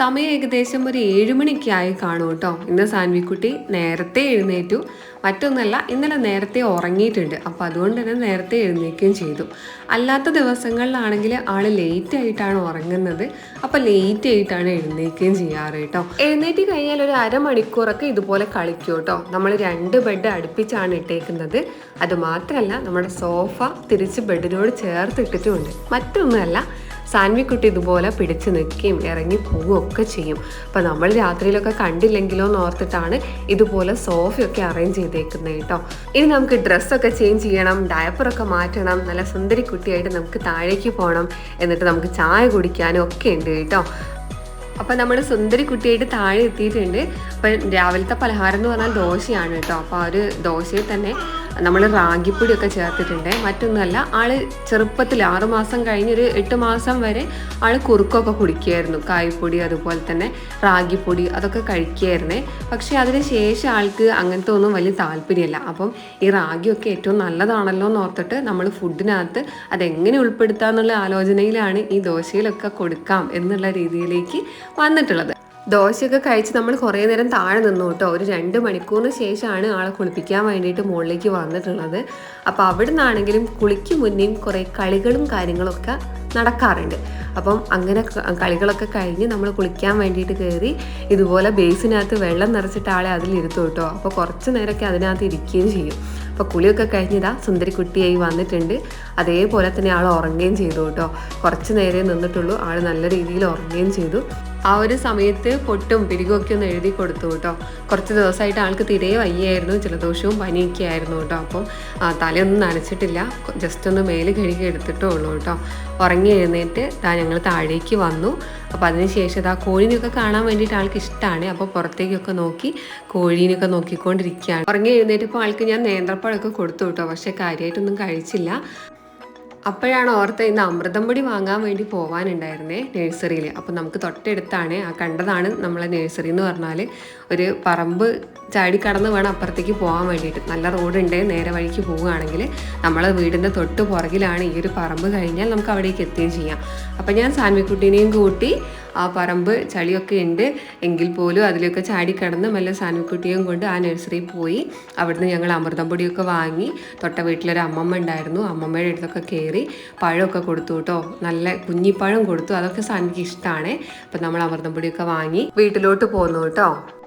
സമയം ഏകദേശം ഒരു ഏഴുമണിക്ക് ആയി കാണും കേട്ടോ. ഇന്ന് സാൻവിക്കുട്ടി നേരത്തെ എഴുന്നേറ്റു. മറ്റൊന്നല്ല ഇന്നലെ നേരത്തെ ഉറങ്ങിയിട്ടുണ്ട്. അപ്പോൾ അതുകൊണ്ട് തന്നെ നേരത്തെ എഴുന്നേൽക്കുകയും ചെയ്തു. അല്ലാത്ത ദിവസങ്ങളിലാണെങ്കിൽ ആൾ ലേറ്റ് ആയിട്ടാണ് ഉറങ്ങുന്നത്. അപ്പോൾ ലേറ്റ് ആയിട്ടാണ് എഴുന്നേൽക്കുകയും ചെയ്യാറ് കേട്ടോ. എഴുന്നേറ്റ് കഴിഞ്ഞാൽ ഒരു അരമണിക്കൂറൊക്കെ ഇതുപോലെ കളിക്കും കേട്ടോ. നമ്മൾ രണ്ട് ബെഡ് അടുപ്പിച്ചാണ് ഇട്ടേക്കുന്നത്. അതുമാത്രമല്ല നമ്മുടെ സോഫ തിരിച്ച് ബെഡിനോട് ചേർത്ത് ഇട്ടിട്ടുമുണ്ട്. മറ്റൊന്നുമല്ല സാൻവിക്കുട്ടി ഇതുപോലെ പിടിച്ച് നിൽക്കുകയും ഇറങ്ങി പോവുകയും ഒക്കെ ചെയ്യും. അപ്പം നമ്മൾ രാത്രിയിലൊക്കെ കണ്ടില്ലെങ്കിലോ എന്ന് ഓർത്തിട്ടാണ് ഇതുപോലെ സോഫയൊക്കെ അറേഞ്ച് ചെയ്തേക്കുന്നത് കേട്ടോ. ഇനി നമുക്ക് ഡ്രസ്സൊക്കെ ചേഞ്ച് ചെയ്യണം ഡയപ്പറൊക്കെ മാറ്റണം നല്ല സുന്ദരി കുട്ടിയായിട്ട് നമുക്ക് താഴേക്ക് പോകണം എന്നിട്ട് നമുക്ക് ചായ കുടിക്കാനും ഒക്കെ ഉണ്ട് കേട്ടോ. അപ്പം നമ്മൾ സുന്ദരി കുട്ടിയായിട്ട് താഴെ എത്തിയിട്ടുണ്ട്. അപ്പം രാവിലത്തെ പലഹാരം എന്ന് പറഞ്ഞാൽ ദോശയാണ് കേട്ടോ. അപ്പോൾ ആ ഒരു ദോശയിൽ തന്നെ നമ്മൾ റാഗിപ്പൊടിയൊക്കെ ചേർത്തിട്ടുണ്ട്. മറ്റൊന്നുമല്ല ആൾ ചെറുപ്പത്തിൽ ആറുമാസം കഴിഞ്ഞൊരു എട്ട് മാസം വരെ ആൾ കുറുക്കൊക്കെ കുടിക്കുമായിരുന്നു കായ്പൊടി അതുപോലെ തന്നെ റാഗിപ്പൊടി അതൊക്കെ കഴിക്കുമായിരുന്നേ പക്ഷേ അതിന് ശേഷം ആൾക്ക് അങ്ങനത്തെ ഒന്നും വലിയ താല്പര്യമില്ല. അപ്പം ഈ റാഗിയൊക്കെ ഏറ്റവും നല്ലതാണല്ലോ എന്ന് ഓർത്തിട്ട് നമ്മൾ ഫുഡിനകത്ത് അതെങ്ങനെ ഉൾപ്പെടുത്താമെന്നുള്ള ആലോചനയിലാണ് ഈ ദോശയിലൊക്കെ കൊടുക്കാം എന്നുള്ള രീതിയിലേക്ക് വന്നിട്ടുള്ളത്. ദോശയൊക്കെ കഴിച്ച് നമ്മൾ കുറേ നേരം താഴെ നിന്നു കേട്ടോ. ഒരു രണ്ട് മണിക്കൂറിന് ശേഷമാണ് ആളെ കുളിപ്പിക്കാൻ വേണ്ടിയിട്ട് മുകളിലേക്ക് വന്നിട്ടുള്ളത്. അപ്പോൾ അവിടെ നിന്നാണെങ്കിലും കുളിക്ക് മുന്നേയും കുറേ കളികളും കാര്യങ്ങളൊക്കെ നടക്കാറുണ്ട്. അപ്പം അങ്ങനെ കളികളൊക്കെ കഴിഞ്ഞ് നമ്മൾ കുളിക്കാൻ വേണ്ടിയിട്ട് കയറി ഇതുപോലെ ബേസിനകത്ത് വെള്ളം നിറച്ചിട്ട് ആളെ അതിലിരുത്തും കേട്ടോ. അപ്പോൾ കുറച്ച് നേരമൊക്കെ അതിനകത്ത് ഇരിക്കുകയും ചെയ്യും. അപ്പോൾ കുളിയൊക്കെ കഴിഞ്ഞിതാ സുന്ദരി കുട്ടിയായി വന്നിട്ടുണ്ട്. അതേപോലെ തന്നെ ആൾ ഉറങ്ങുകയും ചെയ്തു കേട്ടോ. കുറച്ച് നേരേ നിന്നിട്ടുള്ളൂ. ആൾ നല്ല രീതിയിൽ ഉറങ്ങുകയും ചെയ്തു. ആ ഒരു സമയത്ത് പൊട്ടും പിരികൊക്കെ ഒന്ന് എഴുതി കൊടുത്തു കേട്ടോ. കുറച്ച് ദിവസമായിട്ട് ആൾക്ക് തിരയെ വയ്യായിരുന്നു ജലദോഷവും പനിയൊക്കെ ആയിരുന്നു കേട്ടോ. അപ്പം തലയൊന്നും നനച്ചിട്ടില്ല. ജസ്റ്റ് ഒന്ന് മേൽ കഴുകി എടുത്തിട്ടേ ഉള്ളൂ കേട്ടോ. ഉറങ്ങി എഴുന്നേറ്റ് ദാ ഞങ്ങൾ താഴേക്ക് വന്നു. അപ്പോൾ അതിനുശേഷം ഇതാ കോഴീനെയൊക്കെ കാണാൻ വേണ്ടിയിട്ട് ആൾക്ക് ഇഷ്ടമാണ് അപ്പോൾ പുറത്തേക്കൊക്കെ നോക്കി കോഴീനെയൊക്കെ നോക്കിക്കൊണ്ടിരിക്കുകയാണ്. ഉറങ്ങി എഴുന്നേറ്റപ്പോൾ ആൾക്ക് ഞാൻ നേന്ത്രപ്പഴമൊക്കെ കൊടുത്തു കേട്ടോ. പക്ഷേ കാര്യമായിട്ടൊന്നും കഴിച്ചില്ല. അപ്പോഴാണ് ഓർത്ത് ഇന്ന് അമൃതം പൊടി വാങ്ങാൻ വേണ്ടി പോകാനുണ്ടായിരുന്നേ നഴ്സറിയിൽ. അപ്പോൾ നമുക്ക് തൊട്ടടുത്താണ് ആ കണ്ടതാണ് നമ്മളെ നഴ്സറി എന്ന് പറഞ്ഞാൽ ഒരു പറമ്പ് ചാടി കടന്ന് വേണം അപ്പുറത്തേക്ക് പോകാൻ വേണ്ടിയിട്ട്. നല്ല റോഡുണ്ട് നേരെ വഴിക്ക് പോവുകയാണെങ്കിൽ നമ്മളെ വീടിന്റെ തൊട്ട് പുറകിലാണ് ഈ ഒരു പറമ്പ് കഴിഞ്ഞാൽ നമുക്ക് അവിടേക്ക് എത്തുകയും ചെയ്യാം. അപ്പോൾ ഞാൻ സാൻവിക്കുട്ടീനെയും കൂട്ടി ആ പറമ്പ് ചളിയൊക്കെ ഉണ്ട്. എങ്കിൽ പോലും അതിലൊക്കെ ചാടി കിടന്ന് മെല്ലെ സാൻവിക്കുട്ടിയും കൊണ്ട് ആ നഴ്സറിയിൽ പോയി. അവിടുന്ന് ഞങ്ങൾ അമൃതം പൊടിയൊക്കെ വാങ്ങി. തൊട്ട വീട്ടിലൊരു അമ്മമ്മ ഉണ്ടായിരുന്നു. അമ്മമ്മയുടെ അടുത്തൊക്കെ കയറി പഴമൊക്കെ കൊടുത്തു കേട്ടോ. നല്ല കുഞ്ഞിപ്പഴം കൊടുത്തു. അതൊക്കെ സാനിക്ക് ഇഷ്ടമാണ് അപ്പം നമ്മൾ അമൃതം പൊടിയൊക്കെ വാങ്ങി വീട്ടിലോട്ട് പോന്നു കേട്ടോ.